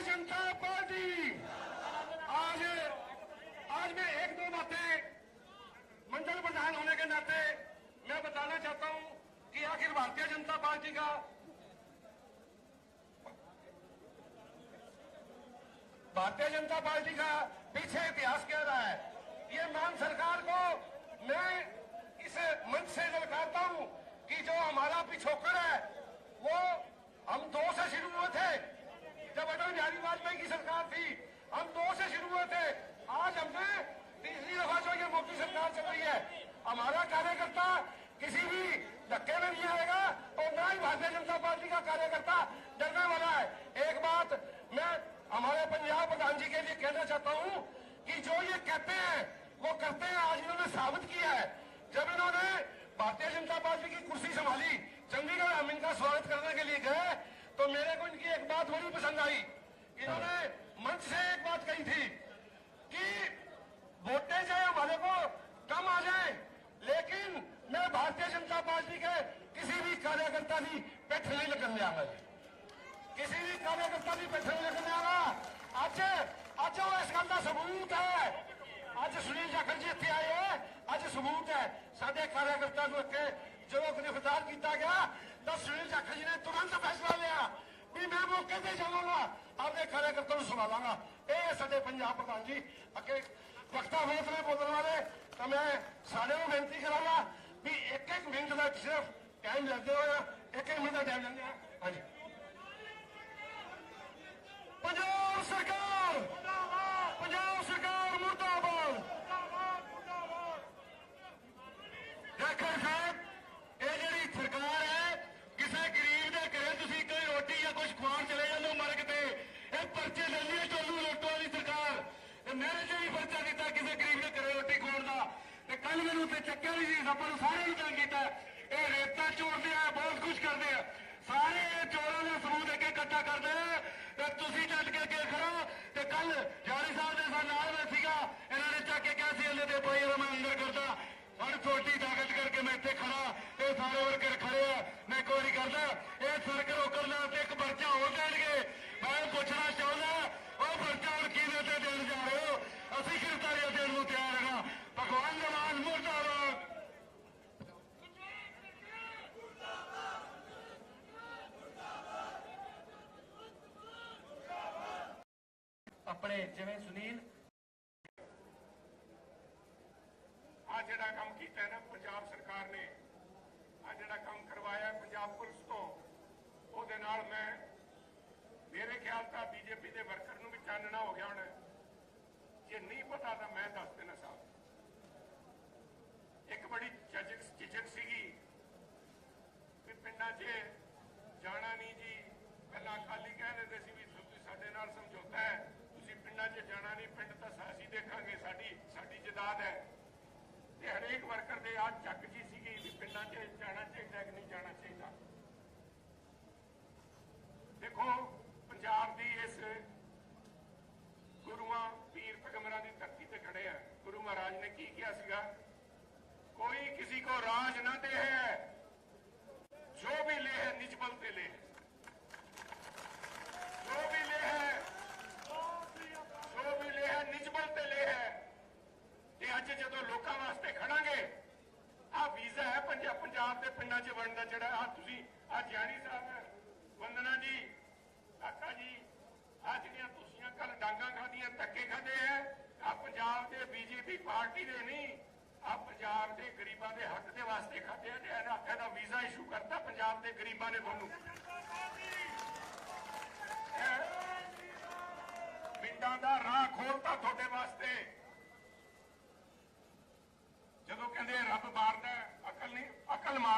Bharatiya Janata party. आज आज मैं एक दो बातें मंडल प्रधान होने के नाते मैं बताना चाहता हूँ कि आखिर भारतीय जनता पार्टी का भारतीय जनता पार्टी का पीछे इतिहास कह रहा है? ये मान सरकार को मैं इस मंच से ललकारता हूँ कि जो हमारा पिछोकर है, वो हम दो से शुरू हुए थे। जब अटल बिहारी वाजपेयी की सरकार थी, हम दो से शुरू हुए थे। आज हमने तीसरी दफ़ा जो ये मोदी सरकार चल रही है। हमारा कार्यकर्ता किसी भी धक्के में नहीं आएगा और ना ही भारतीय जनता पार्टी का कार्यकर्ता डरने वाला है। एक बात मैं हमारे पंजाब प्रधान जी के लिए कहना चाहता हूँ कि जो ये कहते हैं, वो करते हैं आज इन्होंने साबित किया है। जब इन्होंने भारतीय जनता पार्टी की कुर्सी संभाली, चंडीगढ़ हम इनका स्वागत करने के लिए गए तो मेरे को इनकी एक बात बड़ी पसंद आई। इन्होंने हाँ। मंच से एक बात कही थी कि वोटे चाहे हमारे को कम आ जाए। लेकिन मैं भारतीय जनता पार्टी के किसी भी कार्यकर्ता की पेट नहीं लगने आगा किसी भी कार्यकर्ता की पेट नहीं लगन आगा अच अच इस गल का सबूत है अच सुनील जाखड़ जी इतने आए हैं अच सबूत है। साढ़े कार्यकर्ता जो इतने जो गिरफ़्तार किया गया। ਤਾਂ ਸੁਨੀਲ ਜਾਖੜ ਜੀ ਨੇ, ਤੁਰੰਤ ਫੈਸਲਾ ਲਿਆ ਵੀ ਮੈਂ ਮੌਕੇ ਤੇ ਜਾਵਾਂਗਾ ਆਪਦੇ ਕਾਰਜਕਰਤਾ ਨੂੰ ਸੰਭਾਲਾਂਗਾ ਇਹ ਸਾਡੇ ਪੰਜਾਬ ਪ੍ਰਧਾਨ ਜੀ। ਅੱਗੇ ਵਕਤਾ ਬਹੁਤ ਨੇ ਬੋਲਣ ਵਾਲੇ, ਤਾਂ ਮੈਂ ਸਾਰਿਆਂ ਨੂੰ ਬੇਨਤੀ ਕਰਾਂਗਾ ਵੀ ਇੱਕ ਇੱਕ ਮਿੰਟ ਦਾ ਸਿਰਫ ਟਾਈਮ ਲੈਂਦੇ ਹੋਇਆ ਇੱਕ ਇੱਕ ਮਿੰਟ ਦਾ ਟਾਈਮ ਲੈਂਦੇ ਆ। ਹਾਂਜੀ ਪੰਜਾਬ ਸਰਕਾਰ ਪੰਜਾਬ ਸਰਕਾਰ ਮੁਰਦਾਬਾਦ ਦੇਖੋ ਸਾਹਿਬ ਇਹ ਜਿਹੜੀ ਸਰਕਾਰ ਹੈ ਕਿਸੇ ਗਰੀਬ ਦੇ ਘਰੇ ਤੁਸੀਂ ਕੋਈ ਰੋਟੀ ਜਾਂ ਕੁਝ ਖਵਾਉਣ ਚਲੇ ਜਾਂਦੇ ਹੋ ਮਰਗ ਤੇ ਇਹ ਪਰਚੇ ਲੈਂਦੀ ਹੈ ਚੋਲੂ ਲੋਟੋ ਵਾਲੀ ਸਰਕਾਰ ਤੇ ਮੇਰੇ ਤੇ ਵੀ ਪਰਚਾ ਦਿੱਤਾ ਕਿਸੇ ਗਰੀਬ ਦੇ ਘਰੇ ਰੋਟੀ ਖਵਾਉਣ ਦਾ ਤੇ ਕੱਲ ਮੈਨੂੰ ਤੇ ਚੱਕਿਆ ਆਪਾਂ ਨੂੰ ਸਾਰਿਆਂ ਨੂੰ ਤੰਗ ਕੀਤਾ। ਇਹ ਰੇਤਾ ਚੋਰਦੇ ਆ, ਬਹੁਤ ਕੁਝ ਕਰਦੇ ਆ। ਸਾਰੇ ਇਹ ਚੋਰਾਂ ਦਾ ਸਬੂਤ ਅੱਗੇ ਇਕੱਠਾ ਕਰਦੇ ਤੇ ਤੁਸੀਂ ਚੱਲ ਕੇ ਅੱਗੇ ਖੜੋ। ਤੇ ਕੱਲ ਜਾਰੀ ਸਾਹਿਬ ਦੇ ਸਾਡੇ ਨਾਲ ਮੈਂ ਸੀਗਾ। ਇਹਨਾਂ ਨੇ ਚੱਕ ਕੇ ਕਿਹਾ ਸੀ ਇਹਦੇ ਤੇ ਭਾਈ ਮੈਂ ਅੰਦਰ ਕਰਦਾ ਹੁਣ ਛੋਟੀ ਤਾਕਤ ਕਰਕੇ ਮੈਂ ਇੱਥੇ ਖੜਾ ਇਹ ਸਾਰੇ ਵਰਕਰ ਖੜੇ ਆ। ਮੈਂ ਇੱਕ ਵਾਰੀ ਕਰਦਾ, ਇਹ ਸੜਕ ਰੋਕਣ ਨਾਲ ਤੇ ਇੱਕ ਪਰਚਾ ਹੋਰ ਦੇਣਗੇ। ਮੈਂ ਪੁੱਛਣਾ ਚਾਹੁੰਦਾ, ਉਹ ਪਰਚਾ ਹੁਣ ਕਿਹਦੇ ਤੇ ਦੇਣ ਜਾ ਰਹੇ ਹੋ? ਅਸੀਂ ਗ੍ਰਿਫਤਾਰੀਆਂ ਦੇਣ ਨੂੰ ਤਿਆਰ ਹਾਂ ਭਗਵਾਨ ਜਵਾਨ ਮੁਰਦਾਬਾਦ ਆਪਣੇ ਜਿਵੇਂ ਸੁਨੀਲ ਆ ਜਿਹੜਾ ਕੰਮ ਕੀਤਾ ਨਾ ਪੰਜਾਬ ਸਰਕਾਰ ਨੇ, ਆ ਜਿਹੜਾ ਕੰਮ ਕਰਵਾਇਆ ਪੰਜਾਬ ਪੁਲਿਸ ਤੋਂ, ਉਹਦੇ ਨਾਲ ਮੈਂ ਮੇਰੇ ਖਿਆਲ ਤਾਂ ਬੀਜੇਪੀ ਦੇ ਵਰਕਰ ਨੂੰ ਵੀ ਚਾਨਣਾ ਹੋ ਗਿਆ ਹੁਣ। ਜੇ ਨਹੀਂ ਪਤਾ ਤਾਂ ਮੈਂ ਦੱਸ ਦੇਣਾ ਸਾਹਿਬ ਇੱਕ ਬੜੀ ਝਿਜਕ ਝਿਜਕ ਸੀਗੀ ਵੀ ਪਿੰਡਾਂ 'ਚ ਜਾਣਾ ਨਹੀਂ ਜੀ। ਪਹਿਲਾਂ ਅਕਾਲੀ ਕਹਿ ਦਿੰਦੇ ਸੀ ਵੀ ਤੁਸੀਂ ਸਾਡੇ ਨਾਲ ਸਮਝੌਤਾ ਹੈ। ਪਿੰਡਾਂ 'ਚ ਜਾਣਾ ਨਹੀਂ, ਪਿੰਡ ਤਾਂ ਅਸੀਂ ਦੇਖਾਂਗੇ, ਸਾਡੀ ਸਾਡੀ ਜਦਾਦ ਹੈ। ਤੇ ਹਰੇਕ ਵਰਕਰ ਦੇ ਆ ਚੱਕ ਜੀ ਸੀਗੀ ਵੀ ਪਿੰਡਾਂ 'ਚ ਜਾਣਾ ਚਾਹੀਦਾ ਕਿ ਨਹੀਂ ਜਾਣਾ ਚਾਹੀਦਾ। ਦੇਖੋ, ਪੰਜਾਬ ਦੀ ਇਸ ਗੁਰੂਆਂ, ਪੀਰ ਪੈਗੰਬਰਾਂ ਦੀ ਧਰਤੀ ਤੇ ਖੜੇ ਆ। ਗੁਰੂ ਮਹਾਰਾਜ ਨੇ ਕੀ ਕਿਹਾ ਸੀਗਾ? ਕੋਈ ਕਿਸੇ ਕੋ ਰਾਜ ਨਾ ਦੇ ਹੈ। ਪੰਜਾਬ ਪੰਜਾਬ ਦੇ ਪਿੰਡਾਂ 'ਚ ਵੜਨ ਦਾ ਜਿਹੜਾ ਆ ਤੁਸੀਂ ਆ ਜਾਨੀ ਸਾਹਿਬ ਵੰਦਨਾ ਜੀ ਕਾਕਾ ਜੀ ਆ ਜਿਹੜੀਆਂ ਤੁਸੀਂ ਕੱਲ ਡਾਂਗਾ ਖਾਦੀਆਂ ਧੱਕੇ ਖਾਦੇ ਆ ਆ ਪੰਜਾਬ ਦੇ ਬੀਜੇਪੀ ਪਾਰਟੀ ਦੇ ਨਹੀਂ ਆ ਪੰਜਾਬ ਦੇ ਗਰੀਬਾਂ ਦੇ ਹੱਕ ਦੇ ਵਾਸਤੇ ਖਾਦੇ ਆ ਤੇ ਇਹਨਾਂ ਇਹਦਾ ਵੀਜ਼ਾ ਇਸ਼ੂ ਕਰਤਾ ਪੰਜਾਬ ਦੇ ਗਰੀਬਾਂ ਨੇ ਤੁਹਾਨੂੰ। ਪਿੰਡਾਂ ਦਾ ਰਾਹ ਖੋਲਤਾ ਤੁਹਾਡੇ ਵਾਸਤੇ ਜਦੋਂ ਕਹਿੰਦੇ ਰੱਬ ਮਾਰਦਾ ਹੈ, ਅਕਲ ਨਹੀਂ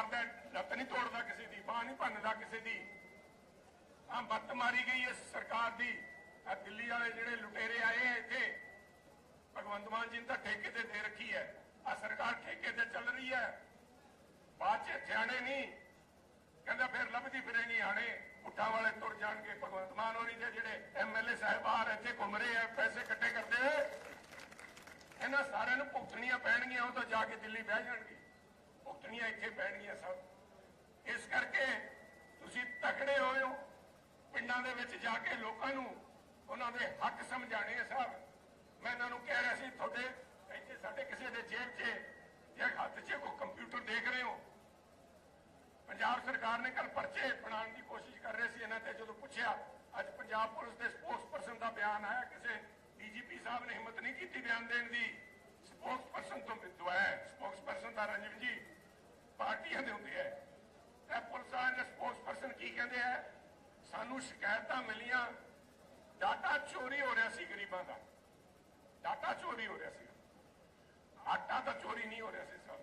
ਅਕਲ ਲੱਤ ਨਹੀਂ ਤੋੜਦਾ ਕਿਸੇ ਦੀ, ਬਾਹ ਨਹੀਂ ਭੰਨਦਾ ਕਿਸੇ ਦੀ। ਆ ਬੱਤ ਮਾਰੀ ਗਈ ਇਸ ਸਰਕਾਰ ਦੀ। ਆ ਦਿੱਲੀ ਵਾਲੇ ਜਿਹੜੇ ਲੁਟੇਰੇ ਆਏ ਆ ਇੱਥੇ, ਭਗਵੰਤ ਮਾਨ ਜੀ ਨੇ ਤਾਂ ਠੇਕੇ ਤੇ ਦੇ ਰੱਖੀ ਹੈ। ਆ ਸਰਕਾਰ ਠੇਕੇ ਤੇ ਚੱਲ ਰਹੀ ਹੈ। ਬਾਅਦ ਚ ਜਾਣੇ ਨਹੀਂ। ਕਹਿੰਦਾ ਫਿਰ ਲੱਭਦੀ ਫਿਰੇ ਫਿਰੇਗੀ ਆਣੇ ਉੱਠਾਂ ਵਾਲੇ ਤੁਰ ਜਾਣਗੇ ਭਗਵੰਤ ਮਾਨ ਹੋਰੀ ਦੇ ਜਿਹੜੇ ਐਮਐਲਏ ਸਾਹਿਬਾਨ ਇੱਥੇ ਘੁੰਮ ਰਹੇ ਆ, ਪੈਸੇ ਇਕੱਠੇ ਕਰਦੇ। ਇਹਨਾਂ ਸਾਰਿਆਂ ਨੂੰ ਭੁਗਤਣੀਆਂ ਪੈਣਗੀਆਂ, ਉਹ ਤਾਂ ਜਾ ਕੇ ਦਿੱਲੀ ਬਹਿ ਜਾਣਗੇ। ਭੁਗਤਣੀਆਂ ਇੱਥੇ ਪੈਣਗੀਆਂ ਸਭ। ਇਸ ਕਰਕੇ ਤੁਸੀਂ ਤਕੜੇ ਹੋਏ ਹੋ। ਪਿੰਡਾਂ ਦੇ ਵਿੱਚ ਜਾ ਕੇ ਲੋਕਾਂ ਨੂੰ ਉਹਨਾਂ ਦੇ ਹੱਕ ਸਮਝਾਣੇ ਆ ਸਾਹਿਬ। ਮੈਂ ਇਹਨਾਂ ਨੂੰ ਕਹਿ ਰਿਹਾ ਸੀ, ਤੁਹਾਡੇ ਇੱਥੇ ਸਾਡੇ ਕਿਸੇ ਦੇ ਜੇਬ 'ਚ ਜਾਂ ਹੱਥ 'ਚ ਕੋਈ ਕੰਪਿਊਟਰ ਦੇਖ ਰਹੇ ਹੋ? ਪੰਜਾਬ ਸਰਕਾਰ ਨੇ ਕੱਲ ਪਰਚੇ ਬਣਾਉਣ ਦੀ ਕੋਸ਼ਿਸ਼ ਕਰ ਰਹੇ ਸੀ ਇਹਨਾਂ ਤੇ। ਜਦੋਂ ਪੁੱਛਿਆ, ਅੱਜ ਪੰਜਾਬ ਪੁਲਿਸ ਦੇ ਸਪੋਕਸਪਰਸਨ ਦਾ ਬਿਆਨ ਆਇਆ, ਕਿਸੇ ਡੀਜੀਪੀ ਸਾਹਿਬ ਨੇ ਹਿੰਮਤ ਨਹੀਂ ਕੀਤੀ ਬਿਆਨ ਦੇਣ ਦੀ। ਸਪੋਕਸਪਰਸਨ ਤੋਂ ਦਵਾਇਆ ਸਪੋਕਸਪਰਸਨ ਦਾ ਰੰਜਨ ਜੀ ਪਾਰਟੀਆਂ ਦੇ ਹੁੰਦੇ ਆ। ਤੇ ਪੁਲਿਸ ਵਾਲੇ ਨੇ ਕੀ ਕਹਿੰਦੇ ਆ? ਸਾਨੂੰ ਸ਼ਿਕਾਇਤਾਂ ਮਿਲੀਆਂ। ਡਾਟਾ ਚੋਰੀ ਹੋ ਰਿਹਾ ਸੀ ਗਰੀਬਾਂ ਦਾ। ਡਾਟਾ ਚੋਰੀ ਹੋ ਰਿਹਾ ਸੀ। ਆਟਾ ਤਾਂ ਚੋਰੀ ਨਹੀਂ ਹੋ ਰਿਹਾ ਸੀ ਸਭ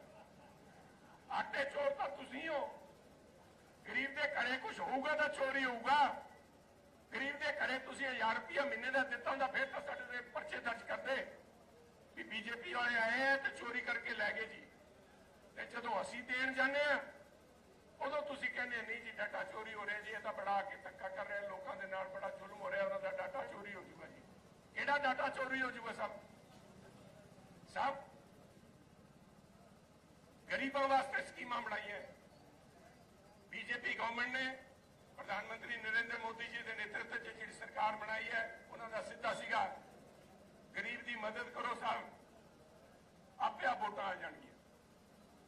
ਆਟੇ ਚੋਰ ਤਾਂ ਤੁਸੀਂ ਹੋ। ਗਰੀਬ ਦੇ ਘਰੇ ਕੁਝ ਹੋਊਗਾ ਤਾਂ ਚੋਰੀ ਹੋਊਗਾ। ਗਰੀਬ ਦੇ ਘਰੇ ਤੁਸੀਂ 1000 ਰੁਪਇਆ ਮਹੀਨੇ ਦਾ ਦਿੱਤਾ ਹੁੰਦਾ, ਫਿਰ ਤਾਂ ਸਾਡੇ ਤੇ ਪਰਚੇ ਦਰਜ ਕਰਦੇ। ਵੀ ਬੀਜੇਪੀ ਵਾਲੇ ਆਏ ਆ ਤੇ ਚੋਰੀ ਕਰਕੇ ਲੈ ਗਏ ਜੀ। ਤੇ ਜਦੋਂ ਅਸੀਂ ਦੇਣ ਜਾਂਦੇ ਆ ਉਦੋਂ ਤੁਸੀਂ ਕਹਿੰਦੇ ਨਹੀਂ ਜੀ, ਡਾਟਾ ਚੋਰੀ ਹੋ ਰਿਹਾ ਜੀ, ਇਹ ਤਾਂ ਬੜਾ ਕੇ ਧੱਕਾ ਕਰ ਰਿਹਾ, ਲੋਕਾਂ ਦੇ ਨਾਲ ਬੜਾ ਜ਼ੁਲਮ ਹੋ ਰਿਹਾ, ਉਹਨਾਂ ਦਾ ਡਾਟਾ ਚੋਰੀ ਹੋ ਜੂਗਾ ਜੀ। ਕਿਹੜਾ ਡਾਟਾ ਚੋਰੀ ਹੋ ਜੂਗਾ ਸਭ? ਸਭ? ਗਰੀਬਾਂ ਵਾਸਤੇ ਸਕੀਮਾਂ ਬਣਾਈਆਂ। ਬੀਜੇਪੀ ਗਵਰਨਮੈਂਟ ਨੇ, ਪ੍ਰਧਾਨ ਮੰਤਰੀ ਨਰਿੰਦਰ ਮੋਦੀ ਜੀ ਦੇ ਨੇਤਰਤਵ 'ਚ ਜਿਹੜੀ ਸਰਕਾਰ ਬਣਾਈ ਹੈ, ਉਹਨਾਂ ਦਾ ਸਿੱਧਾ ਸੀਗਾ, ਗਰੀਬ ਦੀ ਮਦਦ ਕਰੋ ਸਾਹਿਬ ਆਪੇ ਆ ਵੋਟਾਂ ਆ ਜਾਣਗੀਆਂ।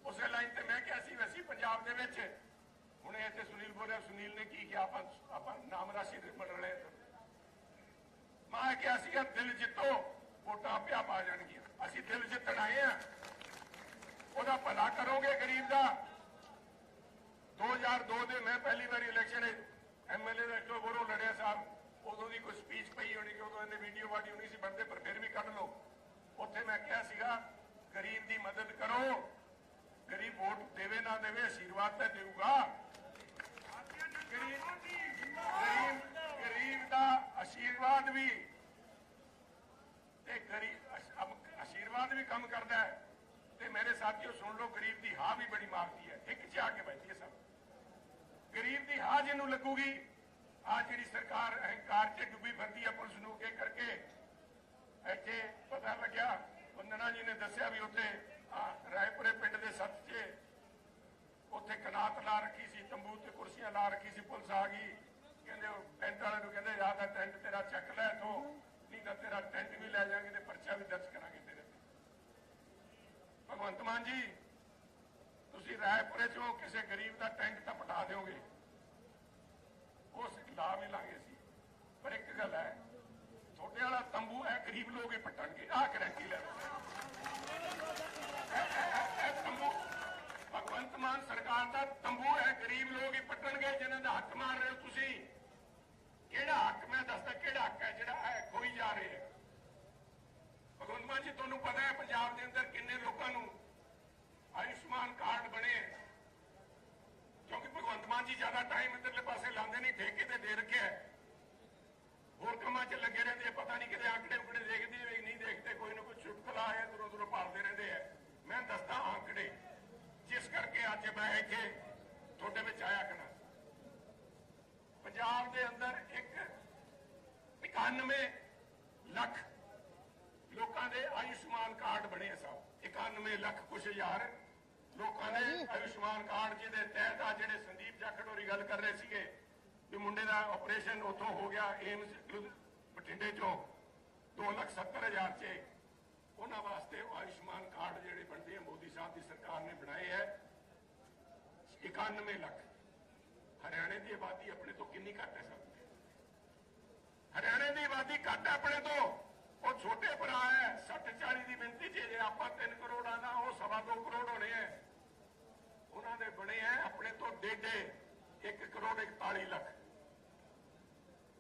ਉਸੇ ਲਾਈਨ ਤੇ ਮੈਂ ਕਿਹਾ ਸੀ ਵੈਸੀ ਪੰਜਾਬ ਦੇ ਵਿੱਚ। ਹੁਣੇ ਇੱਥੇ ਸੁਨੀਲ ਬੋਲਿਆ ਸੁਨੀਲ ਨੇ ਕੀ ਕਿਹਾ? ਆਪਾਂ ਆਪਾਂ ਨਾਮ ਰਾਸ਼ੀ ਦੇ ਮਿਲ ਮੈਂ ਕਿਹਾ ਸੀਗਾ ਦਿਲ ਜਿੱਤੋ, ਵੋਟਾਂ ਆਪੇ ਆਪ ਜਾਣਗੀਆਂ। ਅਸੀਂ ਦਿਲ ਜਿੱਤਣ ਆਏ ਆ ਉਹਦਾ ਭਲਾ ਕਰੋਗੇ ਗਰੀਬ ਦਾ। 2002 ਦੇ ਮੈਂ ਪਹਿਲੀ ਵਾਰੀ ਇਲੈਕਸ਼ਨ ਐਮਐਲਏ ਦਾ ਜੋ ਬੋਰੋ ਲੜਿਆ ਸਾਹਿਬ। ਉਦੋਂ ਦੀ ਕੋਈ ਸਪੀਚ ਪਈ ਹੋਣੀ ਕਿ ਉਦੋਂ ਇਹਨੇ ਵੀਡੀਓ ਵਾਡੀਓ ਹੋਣੀ ਸੀ ਬਣਦੇ ਪਰ ਫਿਰ ਵੀ ਕੱਢ ਲਓ। ਉੱਥੇ ਮੈਂ ਕਿਹਾ ਸੀਗਾ, ਗਰੀਬ ਦੀ ਮਦਦ ਕਰੋ। ਨਾ ਦੇਵੇ ਆਸ਼ੀਰਵਾਦ ਤਾਂ ਦੇਊਗਾ। ਗਰੀਬ ਗਰੀਬ ਦਾ ਆਸ਼ੀਰਵਾਦ ਵੀ ਤੇ ਗਰੀਬ ਆਸ਼ੀਰਵਾਦ ਵੀ ਕੰਮ ਕਰਦਾ ਹੈ। ਤੇ ਮੇਰੇ ਸਾਥੀਓ, ਸੁਣ ਲਓ, ਗਰੀਬ ਦੀ ਹਾਂ ਵੀ ਬੜੀ ਮਾਰਦੀ ਹੈ। ਇੱਕ ਚ ਕੇ ਬੈਠੀ ਹੈ ਸਭ। ਗਰੀਬ ਦੀ ਹਾਂ ਜਿਹਨੂੰ ਲੱਗੂਗੀ ਆ ਜਿਹੜੀ ਸਰਕਾਰ ਅਹੰਕਾਰ 'ਚ ਡੁੱਬੀ ਫਿਰਦੀ ਹੈ ਪੁਲਿਸ ਨੂੰ ਕੇ ਕਰਕੇ, ਇੱਥੇ ਪਤਾ ਲੱਗਿਆ ਵੰਦਨਾ ਜੀ ਨੇ ਦੱਸਿਆ ਵੀ ਉੱਥੇ ਰਾਏਪੁਰੇ ਪਿੰਡ ਦੇ ਸੱਤ 'ਚ ਉੱਥੇ ਕਨਾਤ ਲਾ ਰੱਖੀ ਸੀ, ਤੰਬੂ ਤੇ ਕੁਰਸੀਆਂ ਲਾ ਰੱਖੀ ਸੀ, ਪੁਲਿਸ ਆ ਗਈ। ਕਹਿੰਦੇ ਉਹ ਟੈਂਟ ਵਾਲੇ ਨੂੰ ਕਹਿੰਦੇ ਯਾਦ ਆ ਟੈਂਟ ਤੇਰਾ ਚੱਕ ਲੈ ਇਥੋਂ ਨਹੀਂ ਤਾਂ ਤੇਰਾ ਟੈਂਟ ਵੀ ਲੈ ਜਾਾਂਗੇ ਤੇ ਪਰਚਾ ਵੀ ਦਰਜ ਕਰਾਂਗੇ ਤੇਰੇ ਤੇ ਭਗਵੰਤ ਮਾਨ ਜੀ ਤੁਸੀਂ ਰਾਏਪੁਰੇ ਚੋਂ ਕਿਸੇ ਗਰੀਬ ਦਾ ਟੈਂਟ ਤਾਂ ਪਟਾ ਦਿਓਗੇ ਉਸ ਲਾ ਵੀ ਲਾਂਗੇ ਸੀ ਪਰ ਇੱਕ ਗੱਲ ਹੈ ਤੁਹਾਡੇ ਵਾਲਾ ਤੰਬੂ ਹੈ ਗਰੀਬ ਲੋਕ ਹੀ ਪਟਣਗੇ ਆਹ ਗਰੰਟੀ ਲੈ ਲਓ ਇਹ- ਇਹ- ਇਹ ਤੰਬੂ ਭਗਵੰਤ ਮਾਨ ਸਰਕਾਰ ਦਾ ਤੰਬੂ ਹੈ ਗਰੀਬ ਲੋਕ ਹੀ ਪਟਣਗੇ ਜਿਨ੍ਹਾਂ ਦਾ ਹੱਕ ਮਾਰ ਰਹੇ ਹੋ ਤੁਸੀਂ ਕਿਹੜਾ ਹੱਕ ਮੈਂ ਦੱਸਦਾ ਕਿਹੜਾ ਹੱਕ ਹੈ ਜਿਹੜਾ ਇਹ ਖੋਈ ਜਾ ਰਹੇ ਹੈ ਭਗਵੰਤ ਮਾਨ ਜੀ ਤੁਹਾਨੂੰ ਪਤਾ ਹੈ ਪੰਜਾਬ ਦੇ ਅੰਦਰ ਕਿੰਨੇ ਲੋਕਾਂ ਨੂੰ ਆਯੁਸ਼ਮਾਨ ਕਾਰਡ ਬਣੇ ਕਿਉਂਕਿ ਭਗਵੰਤ ਮਾਨ ਜੀ ਜ਼ਿਆਦਾ ਟਾਈਮ ਇੱਧਰਲੇ ਪਾਸੇ ਲਾਉਂਦੇ ਨਹੀਂ ਠੇਕੇ ਤੇ ਦੇ ਰੱਖਿਆ ਹੈ। ਹੋਰ ਕੰਮਾਂ 'ਚ ਲੱਗੇ ਰਹਿੰਦੇ ਆ, ਪਤਾ ਨਹੀਂ ਕਿਤੇ ਆંકੜੇ ਉਕੜੇ ਦੇਖਦੇ ਵੀ ਨਹੀਂ ਦੇਖਦੇ ਕੋਈ ਨਾ ਕੋਈ ਚੁਟਕਲਾ ਆਇਆ ਦੂਰੋਂ ਦੂਰੋਂ ਪਾਲਦੇ ਰਹਿੰਦੇ ਆ ਮੈਂ ਦੱਸਦਾ ਆંકੜੇ ਜਿਸ ਕਰਕੇ ਮੈਂ ਇੱਥੇ ਤੁਹਾਡੇ ਵਿੱਚ ਆਇਆ ਕਰਾਂ। ਪੰਜਾਬ ਦੇ ਅੰਦਰ ਇੱਕ 91 ਲੱਖ ਲੋਕਾਂ ਦੇ ਆਯੁਸ਼ਮਾਨ ਕਾਰਡ ਬਣੇ ਸਭ। 91 ਲੱਖ ਕੁਛ ਹਜ਼ਾਰ ਲੋਕਾਂ ਦੇ ਆਯੁਸ਼ਮਾਨ ਕਾਰਡ ਜਿਹਦੇ ਤਹਿਤ ਆ ਜਿਹੜੇ ਸੰਦੀਪ ਜਾਖੜ ਹੋਰੀ ਗੱਲ ਕਰ ਰਹੇ ਸੀਗੇ ਵੀ ਮੁੰਡੇ ਦਾ ਆਪਰੇਸ਼ਨ ਉੱਥੋਂ ਹੋ ਗਿਆ ਏਮਸ ਬਠਿੰਡੇ ਚੋਂ 2 ਲੱਖ 70 ਹਜ਼ਾਰ ਚ। ਉਹਨਾਂ ਵਾਸਤੇ ਆਯੁਸ਼ਮਾਨ ਕਾਰਡ ਜਿਹੜੇ ਬਣਦੇ ਆ ਮੋਦੀ ਸਾਹਿਬ ਦੀ ਸਰਕਾਰ ਨੇ ਬਣਾਏ ਹੈ 91 ਲੱਖ। ਹਰਿਆਣੇ ਦੀ ਆਬਾਦੀ ਆਪਣੇ ਤੋਂ ਕਿੰਨੀ ਘੱਟ ਹੈ ਸਭ ਹਰਿਆਣੇ ਦੀ ਆਬਾਦੀ ਘੱਟ ਆਪਣੇ ਤੋਂ। ਉਹ ਛੋਟੇ ਭਰਾ ਹੈ 60 40 ਦੀ ਮਿੰਤੀ ਜੇ ਆਪਾਂ 3 ਕਰੋੜ ਆਣਾ ਉਹ ਸਵਾ ਦੋ ਕਰੋੜ ਹੋਣੇ ਹੈ। ਉਹਨਾਂ ਦੇ ਬਣੇ ਹੈ ਆਪਣੇ ਤੋਂ ਡੇਢੇ 1 ਕਰੋੜ 41 ਲੱਖ।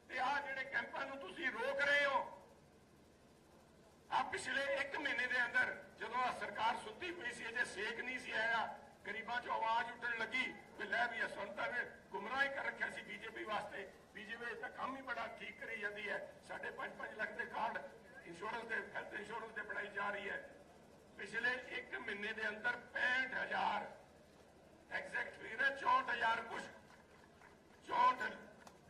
ਤੇ ਆ ਜਿਹੜੇ ਕੈਂਪਾਂ ਨੂੰ ਤੁਸੀਂ ਰੋਕ ਰਹੇ ਹੋ ਆ ਪਿਛਲੇ 1 ਮਹੀਨੇ ਦੇ ਅੰਦਰ ਜਦੋਂ ਆ ਸਰਕਾਰ ਸੁੱਤੀ ਪਈ ਸੀ, ਅਜੇ ਸੇਕ ਨਹੀਂ ਸੀ ਆਇਆ। ਗਰੀਬਾਂ 'ਚ ਆਵਾਜ਼ ਉੱਠਣ ਲੱਗੀ ਵੀ ਲੈ ਵੀ ਇਹ ਸੁਣਤਾ ਗੁੰਮਰਾਹ ਕਰ ਰੱਖਿਆ ਸੀ ਬੀਜੇਪੀ ਵਾਸਤੇ। ਬੀਜੇਪੀ ਤਾਂ ਕੰਮ ਹੀ ਬੜਾ ਠੀਕ ਕਰੀ ਜਾਂਦੀ ਹੈ। ਸਾਡੇ 5-5 ਲੱਖ ਦੇ ਕਾਰਡ ਇੰਸ਼ੋਰੈਂਸ ਦੇ ਹੈਲਥ ਇੰਸ਼ੋਰੈਂਸ ਦੇ ਬਣਾਈ ਜਾ ਰਹੀ ਹੈ। ਪਿਛਲੇ 1 ਮਹੀਨੇ ਦੇ ਅੰਦਰ 65000 ਐਗਜ਼ੈਕਟ ਫਿਗਰ 64000 ਕੁਛ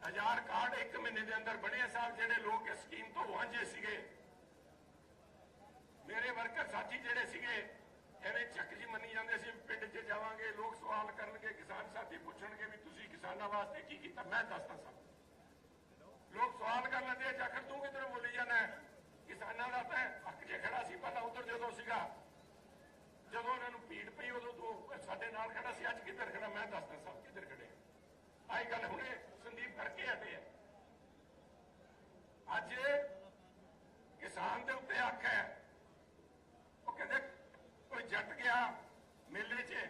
ਹਜ਼ਾਰ ਕਾਰਡ ਇੱਕ ਮਹੀਨੇ ਦੇ ਅੰਦਰ ਬਣੇ ਸਾਹਿਬ, ਜਿਹੜੇ ਲੋਕ ਇਸ ਸਕੀਮ ਤੋਂ ਵਾਂਝੇ ਸੀਗੇ। ਮੇਰੇ ਵਰਕਰ ਸਾਥੀ ਜਿਹੜੇ ਸੀਗੇ ਐਵੇਂ ਚੱਕ ਜੀ ਮੰਨੀ ਜਾਂਦੇ ਸੀ ਪਿੰਡ 'ਚ ਜਾਵਾਂਗੇ, ਲੋਕ ਸਵਾਲ ਕਰਨਗੇ, ਕਿਸਾਨ ਸਾਥੀ ਪੁੱਛਣਗੇ ਵੀ ਤੁਸੀਂ ਕਿਸਾਨਾਂ ਵਾਸਤੇ ਕੀ ਕੀਤਾ। ਮੈਂ ਦੱਸਦਾ ਸਭ ਲੋਕ ਸਵਾਲ ਕਰ ਲੈਂਦੇ ਆ ਜਾਖਰ ਤੂੰ ਕਿਧਰ ਬੋਲੀ ਜਾਣਾ ਕਿਸਾਨਾਂ ਦਾ ਤਾਂ ਹੱਕ 'ਚ ਖੜਾ ਸੀ, ਪਹਿਲਾਂ ਉਧਰ ਜਦੋਂ ਸੀਗਾ, ਜਦੋਂ ਉਹਨਾਂ ਨੂੰ ਭੀੜ ਪਈ, ਉਦੋਂ ਤੂੰ ਸਾਡੇ ਨਾਲ ਖੜਾ ਸੀ, ਅੱਜ ਕਿੱਧਰ ਖੜਾ? ਮੈਂ ਦੱਸਦਾ ਸਭ ਕਿੱਧਰ ਖੜੇ ਆ। ਆਹੀ ਗੱਲ ਹੁਣੇ ਸੰਦੀਪ ਕਰਕੇ ਹਟੇ ਆ ਅੱਜ ਕਿਸਾਨ ਦੇ ਉੱਤੇ ਹੱਕ ਹੈ ਉਹ ਕਹਿੰਦੇ ਕੋਈ ਜੱਟ ਗਿਆ ਮੇਲੇ 'ਚ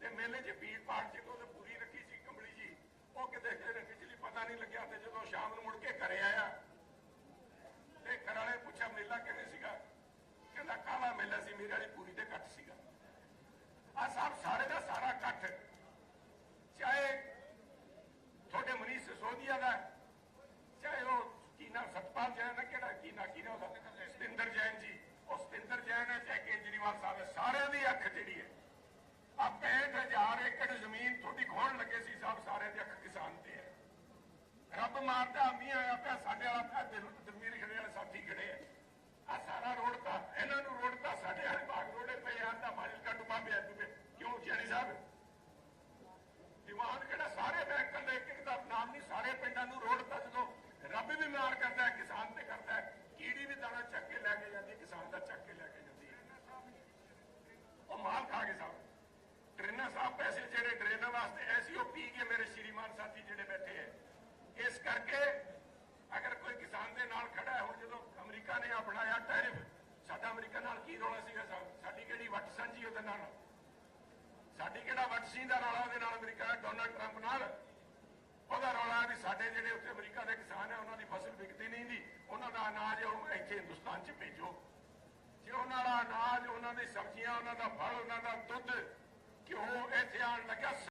ਤੇ ਮੇਲੇ 'ਚ ਭੀੜ ਭਾੜ 'ਚ ਉਹਨੇ ਪੂਰੀ ਰੱਖੀ ਸੀ ਕੰਬਲੀ ਜੀ ਉਹ ਕਿਤੇ ਫਿਰ ਬਿਜਲੀ ਪਤਾ ਨਹੀਂ ਲੱਗਿਆ ਤੇ ਜਦੋਂ ਸ਼ਾਮ ਨੂੰ ਮੁੜ ਕੇ ਘਰੇ ਆਇਆ ਤੇ ਘਰ ਵਾਲੇ ਪੁੱਛਿਆ ਮੇਲਾ ਕਿਵੇਂ ਸੀਗਾ? ਕਹਿੰਦਾ, ਕਾਲਾ ਮੇਲਾ ਸੀ, ਮੇਰੇ ਵਾਲੀ ਪੂਰੀ ਤੇ ਘੱਟ ਸੀਗਾ। ਆ ਸਭ ਸਾਰੇ ਦਾ ਸਾਰਾ ਇਕੱਠ ਚਾਹੇ ਤੁਹਾਡੇ ਮਨੀਸ਼ ਸਿਸੋਦੀਆ ਦਾ ਹੈ, ਚਾਹੇ ਉਹ ਕੀ ਨਾਮ ਸਤਪਾਲ ਜੈਨ ਹੈ ਕਿਹੜਾ ਕੀ ਨਾ ਕੀ ਨਾ ਉਹਦਾ ਸਤਿੰਦਰ ਜੈਨ ਜੀ ਉਹ ਸਤਿੰਦਰ ਜੈਨ ਹੈ ਚਾਹੇ ਕੇਜਰੀਵਾਲ ਸਾਹਿਬ ਹੈ ਸਾਰਿਆਂ ਦੀ ਅੱਖ ਜਿਹੜੀ ਹੈ ਆ 65000 ਏਕੜ ਜ਼ਮੀਨ ਤੁਹਾਡੀ ਖੋਣ ਲੱਗੇ ਸੀ ਸਾਹਿਬ ਸਾਰਿਆਂ ਦੀ ਅੱਖ ਕਿਸਾਨ ਤੇ ਹੈ ਰੱਬ ਮਾਰਦਾ ਮੀਂਹ ਆਇਆ ਪਿਆ ਸਾਡੇ ਵਾਲਾ ਪਿਆ ਦਿਲ ਦਰਮੀਰ ਖੜੇ ਵਾਲੇ ਸਾਥੀ ਖੜੇ ਆ ਆ ਸਾਰਾ ਰੋਡ ਤਾਂ ਇਹਨਾਂ ਨੂੰ ਰੋਡ ਤਾਂ ਸਾਡੇ ਵਾਲੇ ਬਾਗ ਰੋਡੇ ਪਏ ਆ ਤਾਂ ਮਾਜਲ ਕਾ ਡੁਬਾ ਪਿਆ ਡੁਬੇ ਕਿਉਂ ਚੈਣੀ ਸਾਹਿਬ ਦੀਵਾਨ ਕਿਹੜਾ ਸਾਰੇ ਬੈਂਕਾਂ ਦੇ ਇੱਕ ਇੱਕ ਦਾ ਨਾਮ ਨਹੀਂ ਸਾਰੇ ਪਿੰਡਾਂ ਨੂੰ ਰੋਡ ਤਾਂ ਜਦੋਂ ਰੱਬ ਵੀ ਮਾਰ ਕਰਦਾ ਹੈ ਕਿਸਾਨ ਤੇ ਕਰਦਾ ਹੈ ਕੀੜੀ ਵੀ ਦਾਣਾ ਚੱਕ ਕੇ ਲੈ ਕੇ ਜਾਂਦੀ ਹੈ, ਕਿਸਾਨ ਦਾ ਚੱਕ ਕੇ ਲੈ ਕੇ ਜਾਂਦੀ ਹੈ ਉਹ ਮਾਲ ਖਾ ਗਏ ਸਾਹਿਬ ਟ੍ਰੇਨਾਂ ਸਾਹਿਬ ਪੈਸੇ ਜਿਹੜੇ ਟ੍ਰੇਨਾਂ ਵਾਸਤੇ ਐਸੀ ਉਹ ਪੀ ਕੇ ਮੇਰੇ ਸ਼੍ਰੀਮਾਨ ਸਾਥੀ ਜਿਹੜੇ ਬੈਠੇ ਹੈ ਇਸ ਕਰਕੇ ਅਗਰ ਕੋਈ ਕਿਸਾਨ ਦੇ ਨਾਲ ਖੜਾ ਹੈ ਹੁਣ ਜਦੋਂ ਅਮਰੀਕਾ ਨੇ ਆ ਬਣਾਇਆ ਟੈਰਿਫ ਸਾਡਾ ਅਮਰੀਕਾ ਨਾਲ ਕੀ ਰੌਲਾ ਸੀਗਾ ਸਾਹਿਬ ਸਾਡੀ ਕਿਹੜੀ ਵੱਟ ਸਾਂਝੀ ਉਹਦੇ ਨਾਲ ਸਾਡੀ ਕਿਹੜਾ ਦਾ ਰੌਲਾ ਉਹਦੇ ਨਾਲ ਅਮਰੀਕਾ ਦਾ ਡੋਨਲਡ ਟਰੰਪ ਨਾਲ, ਉਹਦਾ ਰੌਲਾ ਵੀ ਸਾਡੇ ਜਿਹੜੇ ਉੱਥੇ ਅਮਰੀਕਾ ਦੇ ਕਿਸਾਨ ਹੈ ਉਹਨਾਂ ਦੀ ਫਸਲ ਵਿਕਦੀ ਨਹੀਂ ਦੀ ਉਹਨਾਂ ਦਾ ਅਨਾਜ ਉਹ ਇੱਥੇ ਹਿੰਦੁਸਤਾਨ 'ਚ ਭੇਜੋ। ਜੇ ਉਹਨਾਂ ਦਾ ਅਨਾਜ, ਉਹਨਾਂ ਦੀ ਸਬਜ਼ੀਆਂ, ਉਹਨਾਂ ਦਾ ਫਲ, ਉਹਨਾਂ ਦਾ ਦੁੱਧ ਘਿਓ ਇੱਥੇ ਆਉਣ ਲੱਗਾ